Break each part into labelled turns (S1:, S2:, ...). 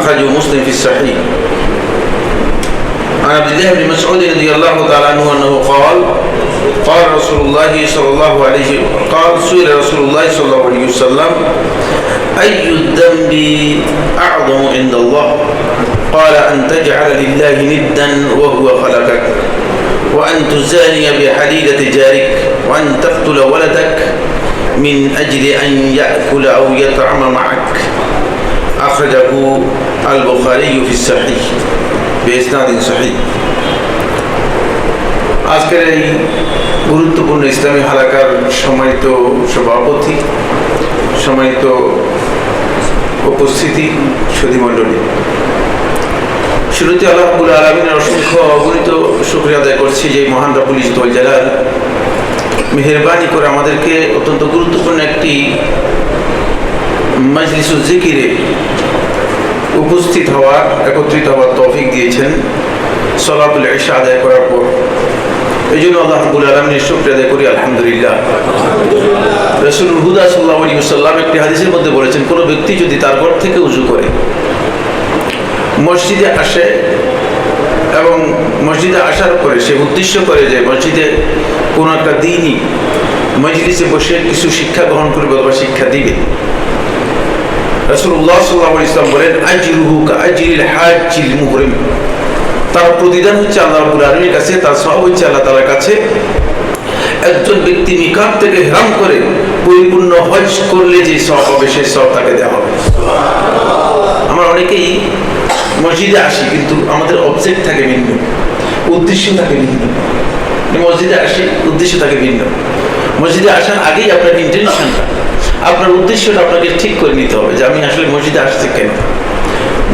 S1: أخرجه مسلم في الصحيح. عن عبد الله بن مسعود رضي الله تعالى عنه أنه قال قال رسول الله صلى الله عليه قال سئل رسول الله صلى الله عليه وسلم أي الذنب أعظم عند الله؟ قال أن تجعل لله ندا وهو خلقك وأن تزاني بحليلة جارك وأن تقتل ولدك من أجل أن يأكل أو يطعم معك. أخرجه البخاري في الصحيح بإسناد صحيح আজকের এই গুরুত্বপূর্ণ ইসলামী হালাকার সম্মানিত সভাপতি সম্মানিত উপস্থিতি সুধীমণ্ডলী শুরুতে আল্লাহবুল আলমিনের অসংখ্য অগণিত শুক্রিয়া আদায় করছি যে মহান রাবুল ইজতুল জালাল মেহরবানি করে আমাদেরকে অত্যন্ত গুরুত্বপূর্ণ একটি মাজলিসুল জিকিরে উপস্থিত হওয়ার, একত্রিত হওয়ার তৌফিক দিয়েছেন। সলাতুল ইশা আদায় করার পর। এই জন্য আল্লাহ রাবুল আলমিনের শুক্রিয়া আদায় করি, আলহামদুলিল্লাহ। রসুল হুদা সাল্লাহ আলী সাল্লাম একটি হাদিসের মধ্যে বলেছেন, কোনো ব্যক্তি যদি তার ঘর থেকে উজু করে, মসজিদে আসে এবং মসজিদে আসার পরে সে উদ্দেশ্য করে যে মসজিদে কোনো একটা দিনই মজলিসে বসে কিছু শিক্ষা গ্রহণ করবে অথবা শিক্ষা দিবে রসুল্লাহ সাল্লাহ ইসলাম বলেন মুহরিম। তার প্রতিদান হচ্ছে আলমীর কাছে, তার সব হচ্ছে আল্লাহ তালার কাছে। একজন ব্যক্তি নিকাম থেকে হেরাম করে পরিপূর্ণ হজ করলে যে সব হবে, সেই সব তাকে দেওয়া হবে। আমরা অনেকেই মসজিদে আসি, কিন্তু আমাদের অবজেক্ট থাকে ভিন্ন, উদ্দেশ্য থাকে ভিন্ন। মসজিদে আসি, উদ্দেশ্য থাকে ভিন্ন। মসজিদে আসার আগেই আপনার ইন্টেনশনটা আপনার উদ্দেশ্যটা আপনাকে ঠিক করে নিতে হবে যে আমি আসলে মসজিদে আসছি কেন?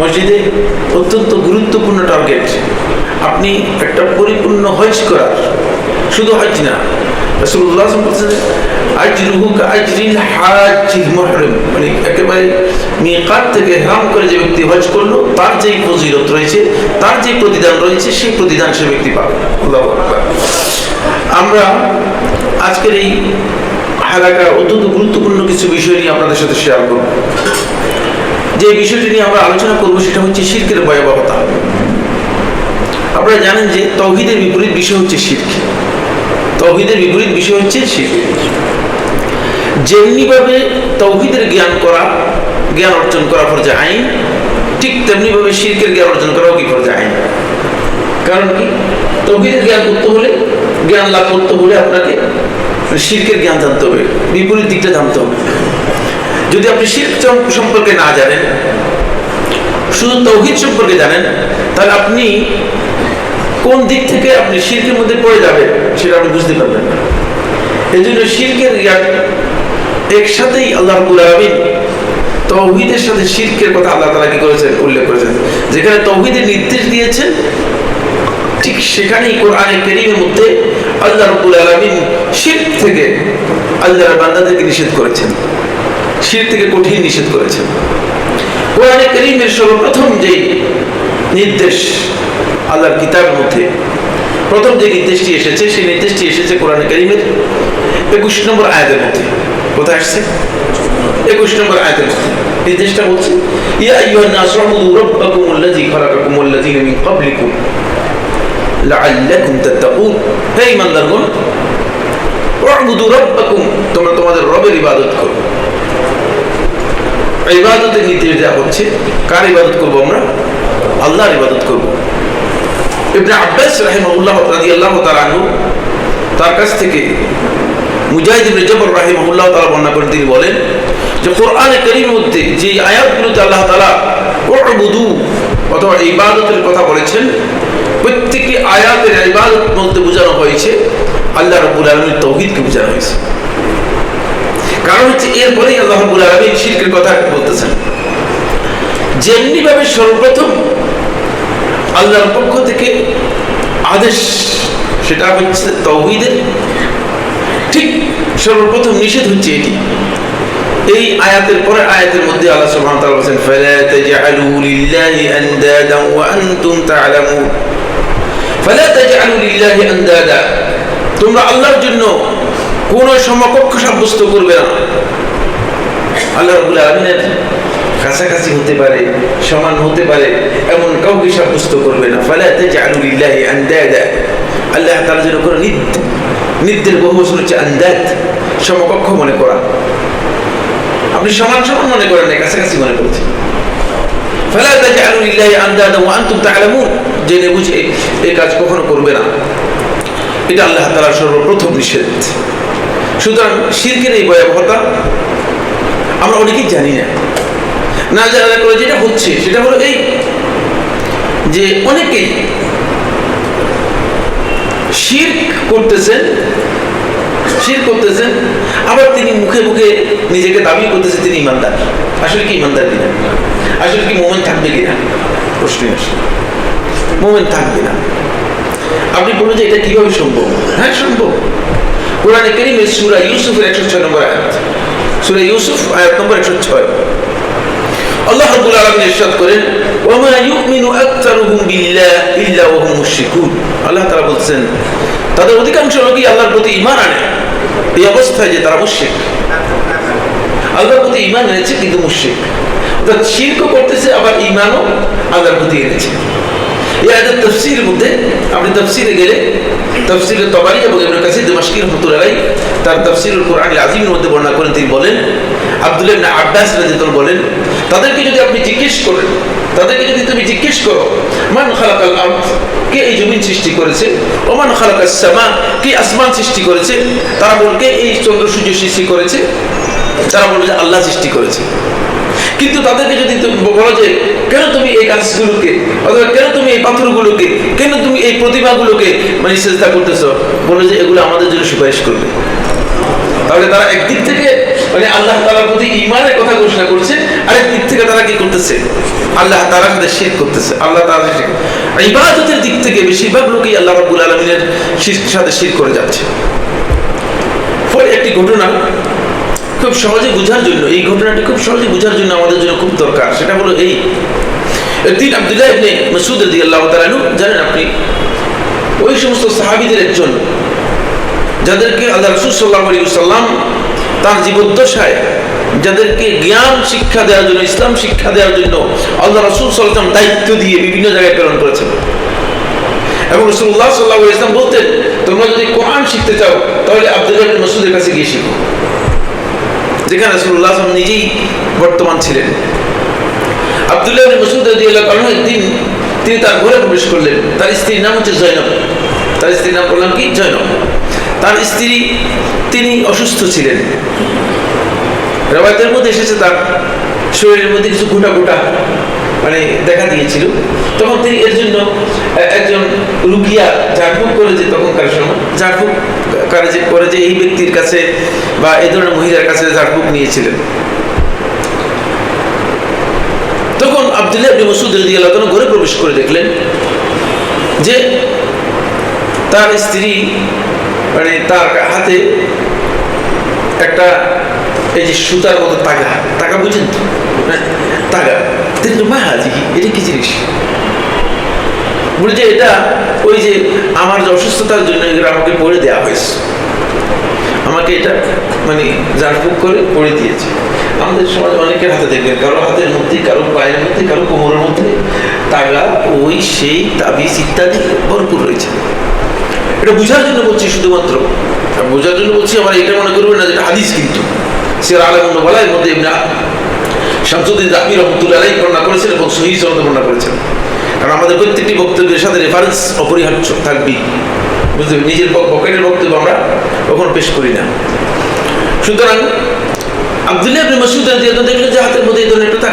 S1: মসজিদে অত্যন্ত গুরুত্বপূর্ণ টার্গেট আপনি একটা পরিপূর্ণ হজ করার। শুধু হজ না মানে একেবারে থেকে করে যে ব্যক্তি হজ করল, তার যেই রয়েছে, তার যে প্রতিদান রয়েছে, সেই প্রতিদান ব্যক্তি আমরা আজকের এই হালাকার অত্যন্ত গুরুত্বপূর্ণ কিছু বিষয় নিয়ে আপনাদের সাথে শেয়ার করব। যে বিষয়টি নিয়ে আমরা আলোচনা করব সেটা হচ্ছে শিরকের ভয়াবহতা। আপনারা জানেন যে তৌহিদের বিপরীত বিষয় হচ্ছে শির্ক। তৌহিদের বিপরীত বিষয় হচ্ছে শির্ক। যেমনিভাবে তৌহিদের জ্ঞান করা, জ্ঞান অর্জন করা ফরজে আইন, ঠিক তেমনিভাবে শির্কের জ্ঞান অর্জন করাও কি ফরজে আইন? কারণ কি? তৌহিদের জ্ঞান করতে হলে, জ্ঞান লাভ করতে হলে আপনাকে শির্কের জ্ঞান জানতে হবে, বিপরীত দিকটা জানতে হবে। যদি আপনি শির্ক সম্পর্কে না জানেন, শুধু তৌহিদ সম্পর্কে জানেন, তাহলে আপনি কোন দিক থেকে আপনি শির্কের মধ্যে পড়ে যাবেন সেটা আপনি বুঝতে পারবেন এই জন্য শির্কের জ্ঞান একসাথেই আল্লাহ রবুল তৌহিদের সাথে শির্কের কথা আল্লাহ তালা কি করেছেন? উল্লেখ করেছেন। যেখানে তৌহিদের নির্দেশ দিয়েছেন ঠিক সেখানেই কোরআনে কেরিমের মধ্যে আল্লাহ রবুল আলমিন শির্ক থেকে আল্লাহ বান্দাদেরকে নিষেধ করেছেন। শির থেকে কঠিন নিষেধ করেছেন। কোরআনে করিমের সর্বপ্রথম যে নির্দেশ আল্লাহর কিতাবের মধ্যে, প্রথম যে নির্দেশটি এসেছে, সেই নির্দেশটি এসেছে কোরআনে করিমের একুশ নম্বর আয়াতের মধ্যে। কোথায় আসছে? একুশ নম্বর আয়াতের মধ্যে। নির্দেশটা বলছে, ইয়া আইয়ুহান নাসু উবুদু রাব্বাকুম আল্লাযী খালাকাকুম ওয়াল্লাযীনা মিন ক্বাবলিকুম। লাআল্লাকুম তাত্তাকুন। তোমরা তোমাদের রবের ইবাদত করো। ইবাদতের নির্দেশ দেওয়া হচ্ছে, কার ইবাদত করব আমরা? আল্লাহর ইবাদত করব। ইবনে আব্বাস রাহিমাহুল্লাহ রাদিয়াল্লাহু তাআলা আনহু, তার কাছ থেকে মুজাহিদ ইবনে জবর রাহিমাহুল্লাহ তাআলা বর্ণনা করেন। তিনি বলেন যে, কোরআনে কারীমের মধ্যে যে আল্লাহ তাআলা উবুদু অথবা ইবাদতের কথা বলেছেন প্রত্যেকটি আয়াতের ইবাদত বলতে বোঝানো হয়েছে, আল্লাহ রাব্বুল আলামিনের তাওহীদকে বোঝানো হয়েছে। কারণ হচ্ছে এরপরেই আল্লাহ রাব্বুল আলামিন শিরকের কথা বলতেছেন। যেমনি ভাবে সর্বপ্রথম আল্লাহর পক্ষ থেকে আদেশ, সেটা হচ্ছে তৌহিদের, ঠিক সর্বপ্রথম নিষেধ হচ্ছে এটি। এই আয়াতের পরে আয়াতের মধ্যে আল্লাহ সুবহানাহু ওয়া তাআলা বলেন ফালা তাজআলু লিল্লাহি আনদাদা ওয়া আনতুম তা'লামুন ফালা তাজআলু লিল্লাহি আনদাদা তোমরা আল্লাহর জন্য কোন সমকক্ষ সাব্যস্ত করবে না। আল্লাহ রাব্বুল আলামিনের কাছাকাছি হতে পারে, সমান হতে পারে, এমন কাউকে সাব্যস্ত করবে না। ফালা তাজআলু লিল্লাহি আন্দাদা আল্লাহ তাআলা যেন কোনো নিদ, নিদ্দের বহু বছর হচ্ছে আন্দাদ সমকক্ষ মনে করা। আপনি সমান সমান মনে করেন কাছাকাছি মনে করছেন। জেনে বুঝে এই কাজ করবে না। এটা আল্লাহ সর্বপ্রথম নিষেধ। সুতরাং শিরকের এই ভয়াবহতা আমরা অনেকেই জানি না। না করে যেটা হচ্ছে, সেটা হলো এই যে অনেকেই শির করতেছেন শির করতেছেন, আবার তিনি মুখে মুখে নিজেকে দাবি করতেছে তিনি ইমানদার। আসলে কি ইমানদার কিনা? আসলে কি মোমেন থাকবে কিনা? প্রশ্নই আসে। মোমেন থাকবে না। আপনি বলুন যে এটা কীভাবে সম্ভব? হ্যাঁ সম্ভব। কোরআনে কেরিমের সুরা ইউসুফের একশো ছয় নম্বর আয়াত। সুরা ইউসুফ আয়াত নম্বর একশো ছয়। আল্লাহ রাব্বুল আলামিন ইরশাদ করেন ওয়া মা ইউমিনু বিল্লাহ ইল্লা ওয়া হুম মুশরিকুন। আল্লাহ তাআলা বলছেন, তাদের অধিকাংশ লোকই আল্লাহর প্রতি ঈমান আনে। এই অবস্থায় যে তারা মুশরিক। আল্লাহর প্রতি ঈমান এনেছে কিন্তু মুশরিক। অর্থাৎ শিরকও করতেছে, আবার ঈমানও আল্লাহর এনেছে। মধ্যে আপনি গেলে এবং মধ্যে তিনি বলেন বলেন, তাদেরকে যদি আপনি জিজ্ঞেস করেন, তাদেরকে যদি তুমি জিজ্ঞেস করো, মান কে এই সৃষ্টি করেছে? ওমান কে আসমান সৃষ্টি করেছে? তারা বলকে এই চন্দ্র সূর্য সৃষ্টি করেছে। তারা বলবে আল্লাহ সৃষ্টি করেছে। কিন্তু তাদেরকে যদি তুমি বলো যে, কেন তুমি এই গাছগুলোকে অথবা কেন তুমি এই পাথরগুলোকে, কেন তুমি এই প্রতিমাগুলোকে মানে চেষ্টা করতেছো? বলে যে, এগুলো আমাদের জন্য সুপারিশ করবে। তাহলে তারা একদিক থেকে মানে আল্লাহ তালার প্রতি ইমানের কথা ঘোষণা করছে আরেক দিক থেকে তারা কি করতেছে? আল্লাহ তালার সাথে শেখ করতেছে। আল্লাহ তালা ইবাদতের দিক থেকে বেশিরভাগ লোকই আল্লাহ রাবুল আলমিনের সাথে শির করে যাচ্ছে। ফলে একটি ঘটনা খুব সহজে বোঝার জন্য, এই ঘটনাটি খুব সহজে বোঝার জন্য আমাদের জন্য খুব দরকার। সেটা হলো এই। জানেন আপনি? ওই সমস্ত একজন, যাদেরকে আল্লাহ তার জীবদ্দশায় যাদেরকে জ্ঞান শিক্ষা দেওয়ার জন্য, ইসলাম শিক্ষা দেওয়ার জন্য আল্লাহ রাসূল ওয়াসাল্লাম দায়িত্ব দিয়ে বিভিন্ন জায়গায় প্রেরণ করেছেন। এবং রাসূলুল্লাহ সাল্লাল্লাহু আলাইহি ওয়াসাল্লাম বলতেন, তোমরা যদি কোরআন শিখতে চাও, তাহলে আব্দুল্লাহ ইবনে মাসউদের কাছে গিয়ে শিখো। যেখানে সাল্লাল্লাহু নিজেই বর্তমান ছিলেন। আব্দুল্লাহ মাসউদ রাদিয়াল্লাহু একদিন তিনি তার ঘরে প্রবেশ করলেন। তার স্ত্রীর নাম হচ্ছে জয়নব। তার স্ত্রীর নাম বললাম কি? জয়নব। তার স্ত্রী তিনি অসুস্থ ছিলেন। রেবায়তের মধ্যে এসেছে তার শরীরের মধ্যে কিছু গোটা গোটা মানে দেখা দিয়েছিল। তখন তিনি এর জন্য একজন রুকিয়া ঝাড়ফুঁক করে যে তখনকার সময় ঝাড়ফুঁক করে যে করে যে এই ব্যক্তির কাছে বা এই ধরনের মহিলার কাছে ঝাড়ফুঁক নিয়েছিলেন। তখন আবদুল্লাহ ইবনে মাসউদ রাদিয়াল্লাহু তাআলা ঘরে প্রবেশ করে দেখলেন যে তার স্ত্রী মানে তার হাতে একটা এই যে সুতার মতো তাগা। তাগা বুঝেন তো? হ্যাঁ, তাগা। মা হাজি এটা কি জিনিস? বলে যে এটা ওই যে আমার যে অসুস্থতার জন্য এগুলো আমাকে পড়ে দেওয়া হয়েছে। আমাকে এটা মানে জারফুক করে পড়ে দিয়েছে। আমাদের সমাজে অনেকের হাতে দেখবেন, কারও হাতের মধ্যে, কারও পায়ের মধ্যে, কারও কোমরের মধ্যে তাগা ওই সেই তাবিজ ইত্যাদি ভরপুর রয়েছে। এটা বোঝার জন্য বলছি শুধুমাত্র। বোঝার জন্য বলছি আমার এটা মনে করবেন না যেটা হাদিস কিন্তু। সে আলম বলার মধ্যে এমনি শামসুদ্দিন জাকির রহমতুল্লাহ বর্ণনা করেছেন এবং সহি বর্ণনা করেছেন। কারণ আমাদের প্রত্যেকটি বক্তব্যের সাথে রেফারেন্স অপরিহার্য থাকবেই বুঝতে নিজের পকেটের বক্তব্য আমরা কখনো পেশ করি না। সুতরাং আবদুল্লাহ আপনি দেখলেন যে হাতের মধ্যে এই ধরনের একটা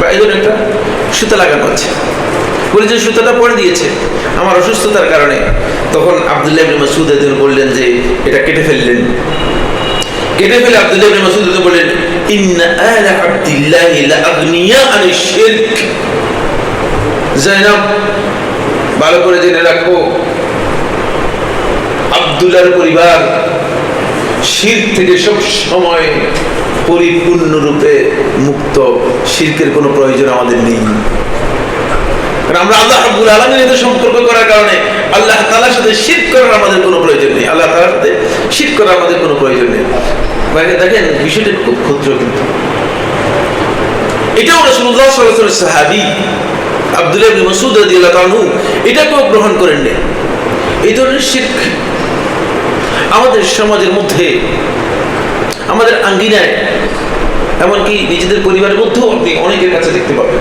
S1: বা এই ধরনের একটা সুতা লাগানো আছে। বলে যে সুতাটা দিয়েছে আমার অসুস্থতার কারণে। তখন আবদুল্লাহ রাদিয়াল্লাহু বললেন যে এটা কেটে ফেললেন। কেটে ফেলে আবদুল্লাহ ইবনে মাসউদ বললেন, ইন্না আলা আব্দিল্লাহ আগনিয়া শিরক। জাইনাব, ভালো করে জেনে রাখো। আব্দুল্লাহর পরিবার শির থেকে সব সময় পরিপূর্ণরূপে মুক্ত। শিরকের কোনো প্রয়োজন আমাদের নেই। আমরা আল্লাহ আলামিনের সাথে সম্পর্ক করার কারণে আল্লাহ তাআলার সাথে শিরক করার আমাদের কোনো প্রয়োজন নেই। আল্লাহ তাআলার সাথে শিরক করার আমাদের কোনো প্রয়োজন নেই। দেখেন, বিষয়টা খুব ক্ষুদ্র কিন্তু। সাহাবি আব্দুল্লাহ মসুদ রাদিয়াল্লাহু তাআলা এটাকেও গ্রহণ করেননি। এই ধরনের শিখ আমাদের সমাজের মধ্যে, আমাদের আঙ্গিনায়, এমনকি নিজেদের পরিবারের মধ্যেও আপনি অনেকের কাছে দেখতে পাবেন।